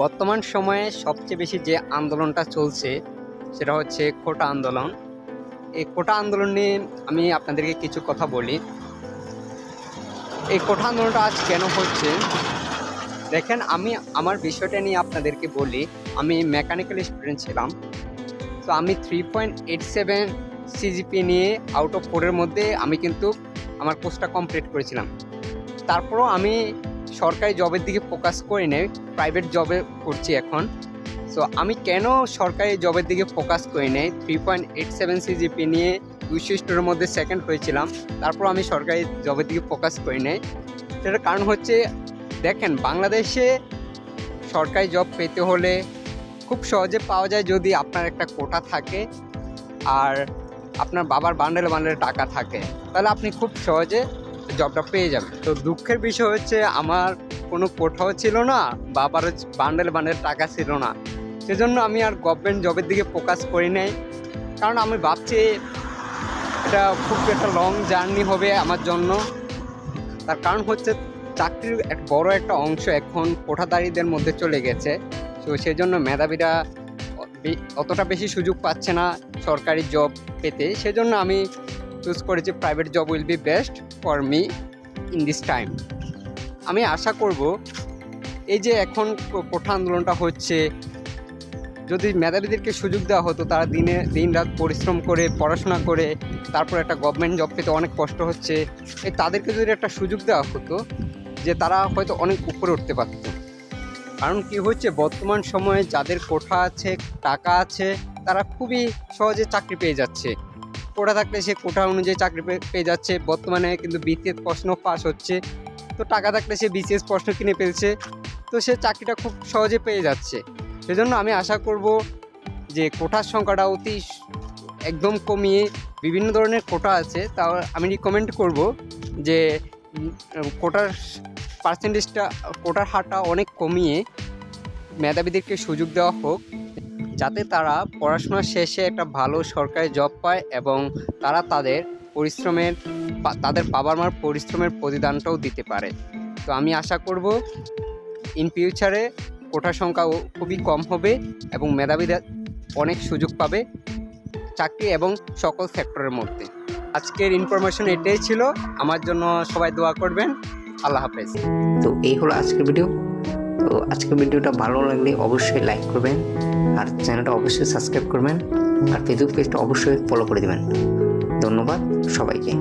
বর্তমান সময়ে সবচেয়ে বেশি যে আন্দোলনটা চলছে, সেটা হচ্ছে কোটা আন্দোলন। এই কোটা আন্দোলন নিয়ে আমি আপনাদেরকে কিছু কথা বলি। এই কোটা আন্দোলনটা আজ কেন হচ্ছে? দেখেন, আমি আমার বিষয়টা নিয়ে আপনাদেরকে বলি। আমি মেকানিক্যাল স্টুডেন্ট ছিলাম। তো আমি three point eight seven CGPA নিয়ে আউট অফ ফোরের মধ্যে আমি কিন্তু আমার কোর্সটা কমপ্লিট করেছিলাম। তারপরও আমি সরকারি জবের দিকে ফোকাস করি নাই প্রাইভেট জবে করছি এখন। সো আমি কেন সরকারি জবের দিকে ফোকাস করি নাই? Three point eight seven CGPA নিয়ে দুইশো স্টোরের মধ্যে সেকেন্ড হয়েছিলাম, তারপর আমি সরকারি জবের দিকে ফোকাস করি নাই। সেটার কারণ হচ্ছে, দেখেন, বাংলাদেশে সরকারি জব পেতে হলে খুব সহজে পাওয়া যায় যদি আপনার একটা কোটা থাকে, আর আপনার বাবার বান্ডেল বান্ডেল টাকা থাকে। তাহলে আপনি খুব সহজে জবটা পেয়ে যাবে। তো দুঃখের বিষয় হচ্ছে আমার কোনো কোঠাও ছিল না, বাবার বান্ডেল বান্ডেল টাকা ছিল না। সেজন্য আমি আর গভর্নমেন্ট জবের দিকে ফোকাস করি নাই। কারণ আমি ভাবছি এটা খুব একটা লং জার্নি হবে আমার জন্য। তার কারণ হচ্ছে চাকরির এক বড় একটা অংশ এখন কোঠাদারীদের মধ্যে চলে গেছে। তো সেই জন্য মেধাবীরা অতটা বেশি সুযোগ পাচ্ছে না সরকারি জব পেতে। সেজন্য আমি চুজ করেছি private job will be best for me in this time আমি আশা করব এই যে এখন কোঠা আন্দোলনটা হচ্ছে, যদি মেধাবীদেরকে সুযোগ দেওয়া হতো, তারা দিনে দিন রাত পরিশ্রম করে, পড়াশোনা করে, তারপর একটা গভর্নমেন্ট জব পেতে অনেক কষ্ট হচ্ছে এই তাদেরকে যদি একটা সুযোগ দেওয়া হতো, যে তারা হয়তো অনেক উপরে উঠতে পারতো। কারণ কি হচ্ছে, বর্তমান সময়ে যাদের কোঠা আছে, টাকা আছে, তারা খুবই সহজে চাকরি পেয়ে যাচ্ছে। কোটা থাকলে সে কোটা অনুযায়ী চাকরি পেয়ে যাচ্ছে। বর্তমানে কিন্তু বিসিএস প্রশ্ন পাস হচ্ছে। তো টাকা থাকলে সে বিসিএস প্রশ্ন কিনে ফেলছে। তো সে চাকরিটা খুব সহজে পেয়ে যাচ্ছে। সেজন্য আমি আশা করব যে কোটার সংখ্যাটা অতি একদম কমিয়ে বিভিন্ন ধরনের কোটা আছে তাও আমি রিকমেন্ড করব যে কোটার পার্সেন্টেজটা কোটার হারটা অনেক কমিয়ে মেধাবীদেরকে সুযোগ দেওয়া হোক। যাতে তারা পড়াশোনা শেষে একটা ভালো সরকারি জব পায় এবং তারা তাদের পরিশ্রমের তাদের বাবা মার পরিশ্রমের প্রতিদানটাও দিতে পারে। তো আমি আশা করব ইন ফিউচারে কোটার সংখ্যা খুবই কম হবে এবং মেধাবীরা অনেক সুযোগ পাবে চাকরি এবং সকল সেক্টরের মধ্যে। আজকের ইনফরমেশন এটাই ছিল। আমার জন্য সবাই দোয়া করবেন। আল্লাহ হাফেজ। তো এই হলো আজকের ভিডিও তো আজকের ভিডিওটা ভালো লাগলে অবশ্যই লাইক করবেন আর চ্যানেলটা অবশ্যই সাবস্ক্রাইব করবেন আর ফেসবুক পেজটা অবশ্যই ফলো করে দেবেন। ধন্যবাদ সবাইকে।